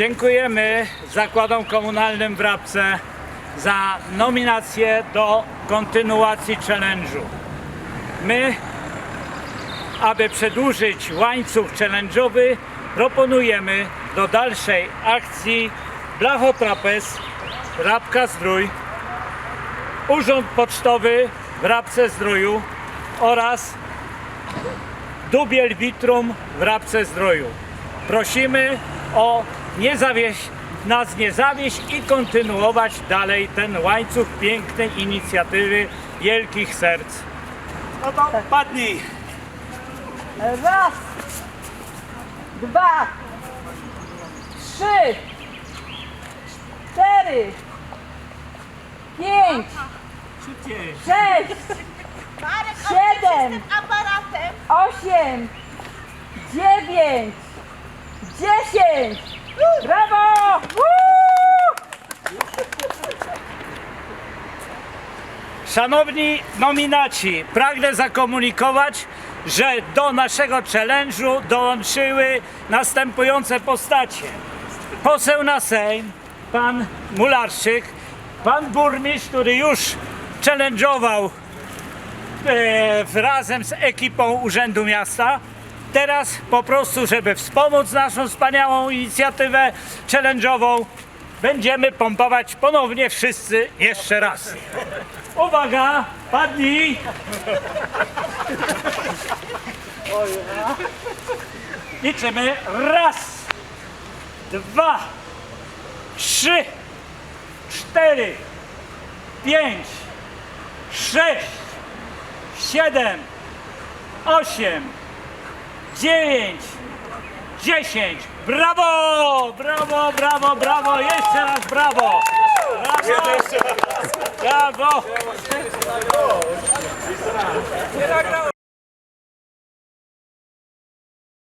Dziękujemy zakładom komunalnym w Rabce za nominację do kontynuacji challenge'u. My, aby przedłużyć łańcuch challenge'owy, proponujemy do dalszej akcji Blachotrapez, Rabka Zdrój, Urząd Pocztowy w Rabce Zdroju oraz Dubiel Vitrum w Rabce Zdroju. Prosimy o nie zawieść, nas nie zawieść i kontynuować dalej ten łańcuch pięknej inicjatywy Wielkich Serc. No to padnij! Raz, dwa, trzy, cztery, pięć, sześć, Siedem. osiem, dziewięć, dziesięć. Brawo! Woo! Szanowni nominaci, pragnę zakomunikować, że do naszego challenge'u dołączyły następujące postacie. Poseł na Sejm, pan Mularczyk, pan burmistrz, który już challenge'ował e, razem z ekipą Urzędu Miasta. Teraz po prostu, żeby wspomóc naszą wspaniałą inicjatywę challenge'ową, będziemy pompować ponownie wszyscy jeszcze raz. Uwaga, padnij! Liczymy. Raz, dwa, trzy, cztery, pięć, sześć, siedem, osiem, dziewięć, dziesięć. Brawo! Brawo, brawo, brawo! Jeszcze raz brawo! Brawo! Brawo!